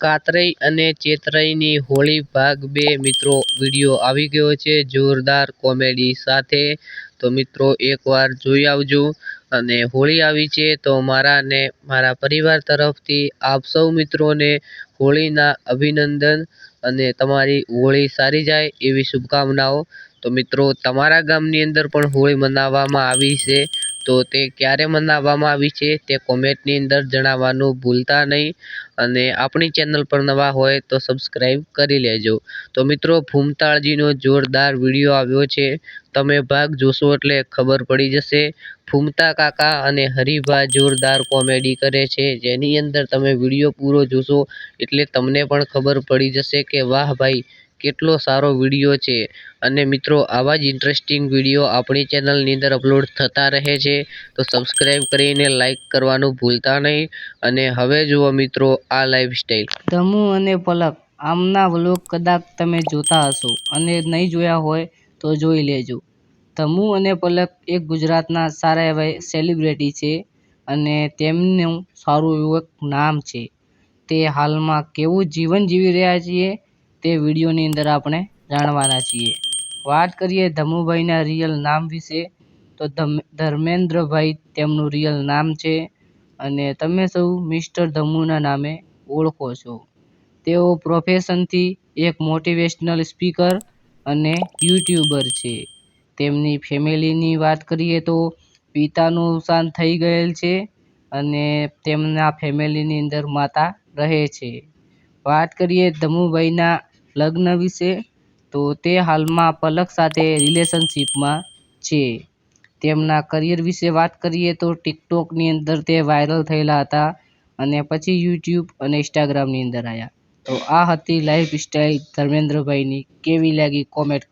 કાતરઈ અને ચેતરઈની હોળી ભાગ બે મિત્રો, વીડિયો આવી ગયો છે. જોરદાર કોમેડી સાથે. તો મિત્રો, એકવાર જોઈ આવજો. અને હોળી આવી છે, તો મારા ને મારા પરિવાર તરફથી આપ સૌ મિત્રોને હોળીના અભિનંદન અને તમારી હોળી સારી જાય એવી શુભકામનાઓ. તો મિત્રો, તમારા ગામની અંદર પણ હોળી મનાવવામાં આવી છે. તો તે ક્યારે મનાવવામાં આવી છે તે કોમેન્ટની અંદર જણાવવાનું ભૂલતા નહીં. અને આપણી ચેનલ પર નવા હોય તો સબસ્ક્રાઈબ કરી લેજો. તો મિત્રો ફૂમતાળજીનો જોરદાર વીડિયો આવ્યો છે. તમે ભાગ જોશો એટલે ખબર પડી જશે. ફૂમતા કાકા અને હરિભા જોરદાર કોમેડી કરે છે. જેની અંદર તમે વીડિયો પૂરો જોશો એટલે તમને પણ ખબર પડી જશે કે વાહ ભાઈ કેટલો સારો વીડિયો છે. અને મિત્રો, આવા જ ઇન્ટરેસ્ટિંગ વીડિયો આપણી ચેનલની અંદર અપલોડ થતા રહે છે. તો સબસ્ક્રાઈબ કરીને લાઈક કરવાનું ભૂલતા નહીં. અને હવે જુઓ મિત્રો, આ લાઈફસ્ટાઈલ ધમુ અને પલક, આમના વ્લોગ કદાચ તમે જોતા હશો. અને નહીં જોયા હોય તો જોઈ લેજો. ધમુ અને પલક એક ગુજરાતના સારા એવા સેલિબ્રિટી છે અને તેમનું સારું એવું નામ છે. તે હાલમાં કેવું જીવન જીવી રહ્યા છીએ તે વિડીયોની અંદર આપણે જાણવાના છીએ. વાત કરીએ ધમુભાઈના રિયલ નામ વિશે, તો ધર્મેન્દ્રભાઈ તેમનું રિયલ નામ છે અને તમે સૌ મિસ્ટર ધમુના નામે ઓળખો છો. તેઓ પ્રોફેશનથી એક મોટિવેશનલ સ્પીકર અને યુટ્યુબર છે. તેમની ફેમિલીની વાત કરીએ તો પિતાનું અવસાન થઈ ગયેલ છે અને તેમના ફેમિલીની અંદર માતા રહે છે. વાત કરીએ ધમુભાઈના લગ્ન વિશે, તો તે હાલમાં પલક સાથે રિલેશનશિપમાં છે. તેમના કરિયર વિશે વાત કરીએ તો ટિકટોકની અંદર તે વાયરલ થયેલા હતા અને પછી યુટ્યુબ અને ઇન્સ્ટાગ્રામની અંદર આવ્યા તો આ હતી લાઈફ સ્ટાઈલ ધર્મેન્દ્રભાઈની કેવી લાગી કોમેન્ટ